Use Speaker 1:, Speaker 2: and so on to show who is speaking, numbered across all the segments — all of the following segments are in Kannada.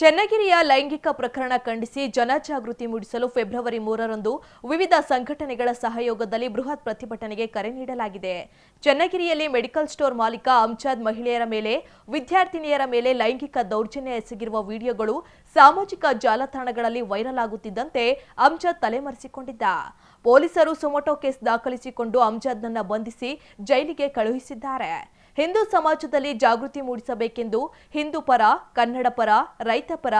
Speaker 1: ಚೆನ್ನಗಿರಿಯ ಲೈಂಗಿಕ ಪ್ರಕರಣ ಖಂಡಿಸಿ ಜನಜಾಗೃತಿ ಮೂಡಿಸಲು ಫೆಬ್ರವರಿ ಮೂರರಂದು ವಿವಿಧ ಸಂಘಟನೆಗಳ ಸಹಯೋಗದಲ್ಲಿ ಬೃಹತ್ ಪ್ರತಿಭಟನೆಗೆ ಕರೆ ನೀಡಲಾಗಿದೆ. ಚೆನ್ನಗಿರಿಯಲ್ಲಿ ಮೆಡಿಕಲ್ ಸ್ಟೋರ್ ಮಾಲೀಕ ಅಮ್ಜದ್ ಮಹಿಳೆಯರ ಮೇಲೆ, ವಿದ್ಯಾರ್ಥಿನಿಯರ ಮೇಲೆ ಲೈಂಗಿಕ ದೌರ್ಜನ್ಯ ಎಸಗಿರುವ ವಿಡಿಯೋಗಳು ಸಾಮಾಜಿಕ ಜಾಲತಾಣಗಳಲ್ಲಿ ವೈರಲ್ ಆಗುತ್ತಿದ್ದಂತೆ ಅಮ್ಜದ್ ತಲೆಮರೆಸಿಕೊಂಡಿದ್ದ. ಪೊಲೀಸರು ಸುಮೋಟೋ ಕೇಸ್ ದಾಖಲಿಸಿಕೊಂಡು ಅಮ್ಜದ್ನನ್ನ ಬಂಧಿಸಿ ಜೈಲಿಗೆ ಕಳುಹಿಸಿದ್ದಾರೆ. ಹಿಂದೂ ಸಮಾಜದಲ್ಲಿ ಜಾಗೃತಿ ಮೂಡಿಸಬೇಕೆಂದು ಹಿಂದೂ ಪರ, ಕನ್ನಡ ಪರ, ರೈತ ಪರ,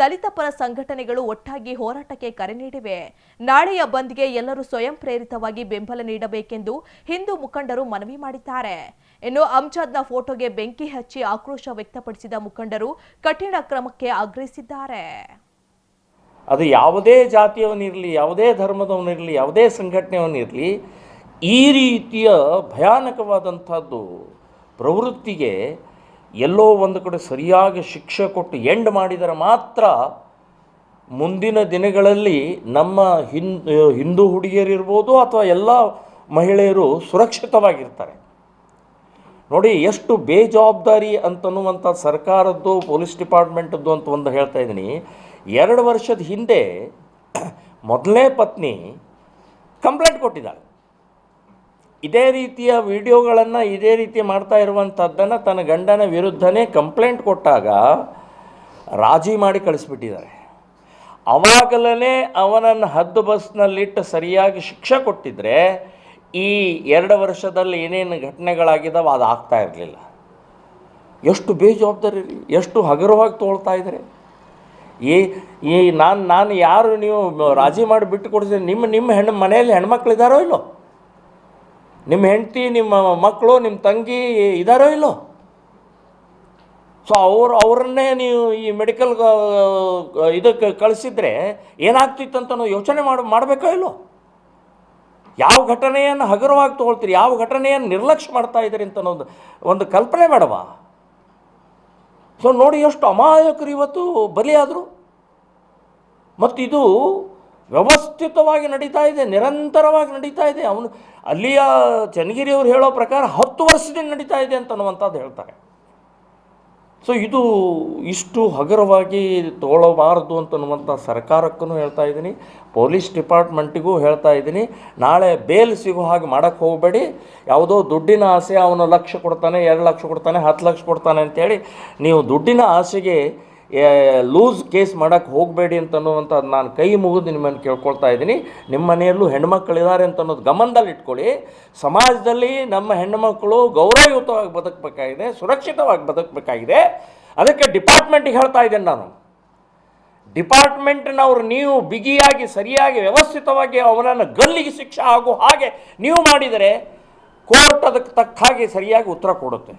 Speaker 1: ದಲಿತ ಪರ ಸಂಘಟನೆಗಳು ಒಟ್ಟಾಗಿ ಹೋರಾಟಕ್ಕೆ ಕರೆ ನೀಡಿವೆ. ನಾಳೆಯ ಬಂದ್ಗೆ ಎಲ್ಲರೂ ಸ್ವಯಂ ಪ್ರೇರಿತವಾಗಿ ಬೆಂಬಲ ನೀಡಬೇಕೆಂದು ಹಿಂದೂ ಮುಖಂಡರು ಮನವಿ ಮಾಡಿದ್ದಾರೆ. ಇನ್ನು ಅಮ್ಜದ್ನ ಫೋಟೋಗೆ ಬೆಂಕಿ ಹಚ್ಚಿ ಆಕ್ರೋಶ ವ್ಯಕ್ತಪಡಿಸಿದ ಮುಖಂಡರು ಕಠಿಣ ಕ್ರಮಕ್ಕೆ ಆಗ್ರಹಿಸಿದ್ದಾರೆ.
Speaker 2: ಅದು ಯಾವುದೇ ಜಾತಿಯವನಿರಲಿ ಯಾವುದೇ ಧರ್ಮದವನಿರಲಿ ಯಾವುದೇ ಸಂಘಟನೆಯವನಿರಲಿ ಈ ರೀತಿಯ ಭಯಾನಕವಾದಂಥದ್ದು ಪ್ರವೃತ್ತಿಗೆ ಎಲ್ಲೋ ಒಂದು ಕಡೆ ಸರಿಯಾಗಿ ಶಿಕ್ಷೆ ಕೊಟ್ಟು ಎಂಡ್ ಮಾಡಿದರೆ ಮಾತ್ರ ಮುಂದಿನ ದಿನಗಳಲ್ಲಿ ನಮ್ಮ ಹಿನ್, ಹಿಂದೂ ಹುಡುಗಿಯರಿರ್ಬೋದು ಅಥವಾ ಎಲ್ಲ ಮಹಿಳೆಯರು ಸುರಕ್ಷಿತವಾಗಿರ್ತಾರೆ. ನೋಡಿ, ಎಷ್ಟು ಬೇಜವಾಬ್ದಾರಿ ಅಂತನ್ನುವಂಥ ಸರ್ಕಾರದ್ದು, ಪೊಲೀಸ್ ಡಿಪಾರ್ಟ್ಮೆಂಟದ್ದು ಅಂತ ಒಂದು ಹೇಳ್ತಾ ಇದ್ದೀನಿ. ಎರಡು ವರ್ಷದ ಹಿಂದೆ ಮೊದಲನೇ ಪತ್ನಿ ಕಂಪ್ಲೇಂಟ್ ಕೊಟ್ಟಿದ್ದಾಳೆ. ಇದೇ ರೀತಿಯ ವಿಡಿಯೋಗಳನ್ನು ಇದೇ ರೀತಿ ಮಾಡ್ತಾ ಇರುವಂಥದ್ದನ್ನು ತನ್ನ ಗಂಡನ ವಿರುದ್ಧನೇ ಕಂಪ್ಲೇಂಟ್ ಕೊಟ್ಟಾಗ ರಾಜಿ ಮಾಡಿ ಕಳಿಸ್ಬಿಟ್ಟಿದ್ದಾರೆ. ಅವಾಗಲೇ ಅವನನ್ನು ಹದ್ದು ಬಸ್ನಲ್ಲಿಟ್ಟು ಸರಿಯಾಗಿ ಶಿಕ್ಷೆ ಕೊಟ್ಟಿದ್ದರೆ ಈ ಎರಡು ವರ್ಷದಲ್ಲಿ ಏನೇನು ಘಟನೆಗಳಾಗಿದ್ದಾವೆ ಅದು ಆಗ್ತಾ ಇರಲಿಲ್ಲ. ಎಷ್ಟು ಬೇಜವಾಬ್ದಾರಿ ಎಷ್ಟು ಹಗುರವಾಗಿ ತೋಳ್ತಾ ಇದ್ದಾರೆ. ಈ ಈ ನಾನು ನಾನು ಯಾರು ನೀವು ರಾಜಿ ಮಾಡಿ ಬಿಟ್ಟು ಕೊಡ್ತೀನಿ ನಿಮ್ಮ ನಿಮ್ಮ ಹೆಣ್ಣು ಮನೆಯಲ್ಲಿ ಹೆಣ್ಮಕ್ಳು ಇಲ್ಲೋ? ನಿಮ್ಮ ಹೆಂಡತಿ, ನಿಮ್ಮ ಮಕ್ಕಳು ನಿಮ್ಮ ತಂಗಿ ಇದ್ದಾರೋ ಇಲ್ಲೋ? ಸೊ ಅವ್ರು, ಅವರನ್ನೇ ನೀವು ಈ ಮೆಡಿಕಲ್ ಇದಕ್ಕೆ ಕಳಿಸಿದ್ರೆ ಏನಾಗ್ತಿತ್ತು ಅಂತ ನಾವು ಯೋಚನೆ ಮಾಡಿ, ಮಾಡಬೇಕೋ ಇಲ್ಲೋ? ಯಾವ ಘಟನೆಯನ್ನು ಹಗುರವಾಗಿ ತೊಗೊಳ್ತೀರಿ? ಯಾವ ಘಟನೆಯನ್ನು ನಿರ್ಲಕ್ಷ್ಯ ಮಾಡ್ತಾ ಇದ್ದೀರಿ ಅಂತ ಒಂದು ಒಂದು ಕಲ್ಪನೆ ಬೇಡವಾ? ಸೊ ನೋಡಿ ಎಷ್ಟು ಅಮಾಯಕರು ಇವತ್ತು ಬಲಿಯಾದರು. ಮತ್ತು ಇದು ವ್ಯವಸ್ಥಿತವಾಗಿ ನಡೀತಾ ಇದೆ, ನಿರಂತರವಾಗಿ ನಡೀತಾ ಇದೆ. ಅವನು ಅಲ್ಲಿಯ ಚನ್ನಗಿರಿಯವರು ಹೇಳೋ ಪ್ರಕಾರ ಹತ್ತು ವರ್ಷದಿಂದ ನಡೀತಾ ಇದೆ ಅಂತ ಅನ್ನುವಂಥದ್ದು ಹೇಳ್ತಾರೆ. ಸೊ ಇದು ಇಷ್ಟು ಹಗುರವಾಗಿ ತಗೊಳ್ಳಬಾರದು ಅಂತನ್ನುವಂಥ ಸರ್ಕಾರಕ್ಕೂ ಹೇಳ್ತಾ ಇದ್ದೀನಿ. ಪೊಲೀಸ್ ಡಿಪಾರ್ಟ್ಮೆಂಟಿಗೂ ಹೇಳ್ತಾ ಇದ್ದೀನಿ. ನಾಳೆ ಬೇಲ್ ಸಿಗೋ ಹಾಗೆ ಮಾಡೋಕ್ಕೆ ಹೋಗಬೇಡಿ. ಯಾವುದೋ ದುಡ್ಡಿನ ಆಸೆ ಅವನು ಲಕ್ಷ ಕೊಡ್ತಾನೆ, ಎರಡು ಲಕ್ಷ ಕೊಡ್ತಾನೆ, ಹತ್ತು ಲಕ್ಷ ಕೊಡ್ತಾನೆ ಅಂತೇಳಿ ನೀವು ದುಡ್ಡಿನ ಆಸೆಗೆ ಲೂಸ್ ಕೇಸ್ ಮಾಡೋಕ್ಕೆ ಹೋಗಬೇಡಿ ಅಂತನ್ನುವಂಥದ್ದು ನಾನು ಕೈ ಮುಗಿದು ನಿಮ್ಮನ್ನು ಕೇಳ್ಕೊಳ್ತಾ ಇದ್ದೀನಿ. ನಿಮ್ಮ ಮನೆಯಲ್ಲೂ ಹೆಣ್ಮಕ್ಳಿದ್ದಾರೆ ಅಂತ ಅನ್ನೋದು ಗಮನದಲ್ಲಿ ಇಟ್ಕೊಳ್ಳಿ. ಸಮಾಜದಲ್ಲಿ ನಮ್ಮ ಹೆಣ್ಣುಮಕ್ಕಳು ಗೌರವಯುತವಾಗಿ ಬದುಕಬೇಕಾಗಿದೆ, ಸುರಕ್ಷಿತವಾಗಿ ಬದುಕಬೇಕಾಗಿದೆ. ಅದಕ್ಕೆ ಡಿಪಾರ್ಟ್ಮೆಂಟಿಗೆ ಹೇಳ್ತಾ ಇದ್ದೇನೆ ನಾನು. ಡಿಪಾರ್ಟ್ಮೆಂಟ್ನವ್ರು ನೀವು ಬಿಗಿಯಾಗಿ, ಸರಿಯಾಗಿ, ವ್ಯವಸ್ಥಿತವಾಗಿ ಅವನನ್ನು ಗಲ್ಲಿಗೆ ಶಿಕ್ಷೆ ಆಗೋ ಹಾಗೆ ನೀವು ಮಾಡಿದರೆ ಕೋರ್ಟ್ ಅದಕ್ಕೆ ತಕ್ಕ ಹಾಗೆ ಸರಿಯಾಗಿ ಉತ್ತರ ಕೊಡುತ್ತೆ.